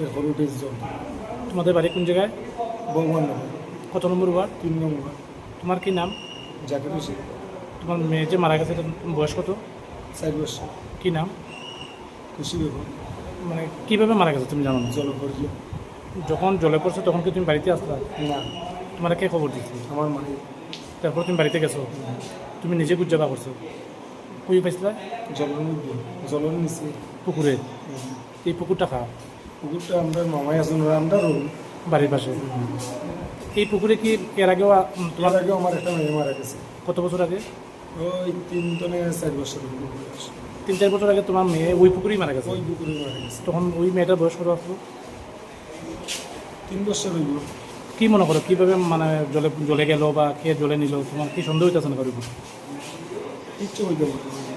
এর হলুদের জল তোমাদের বাড়ি কোন জায়গায়? নগর কত নম্বর ওয়ার্ড? তিন নম্বর তোমার কি নাম? যাকে বেশি তোমার মেয়ে যে মারা গেছে বয়স কত? চার বছর। কি নাম? খুশি ব্যাপার মানে কীভাবে মারা গেছে তুমি জানো না? জল পড়লে যখন জলে পড়ছে তখন কি তুমি বাড়িতে আসলা? না। তোমার কে খবর দিচ্ছি আমার মায়ে তারপর তুমি বাড়িতে গেছো? তুমি নিজে গুজাবা করছ? কুই পাইছিলা? জলের মধ্যে। জলের নিচে। পুকুরে? এই পুকুরটা খা পুকুরটা আমরা মামাই আসুন আমরা রুম বাড়ির পাশে। এই পুকুরে কি এর আগেও তোমার তোমার আগে আমার একটা মেয়ে মারা গেছে। কত বছর আগে? ওই তিন টনে চার বছর তিন চার বছর আগে তোমার মেয়ে ওই পুকুরেই মারা গেছে? ওই পুকুরে মারা গেছে। তখন ওই মেয়েটার বয়স কত আসলো তিন বছর হইল। কি মনে করো কীভাবে মানে জলে জলে গেল বা কে জলে নিল? তোমার কি সন্দেহ হইতেছে না উপর? কিচ্ছু হইতে পারে।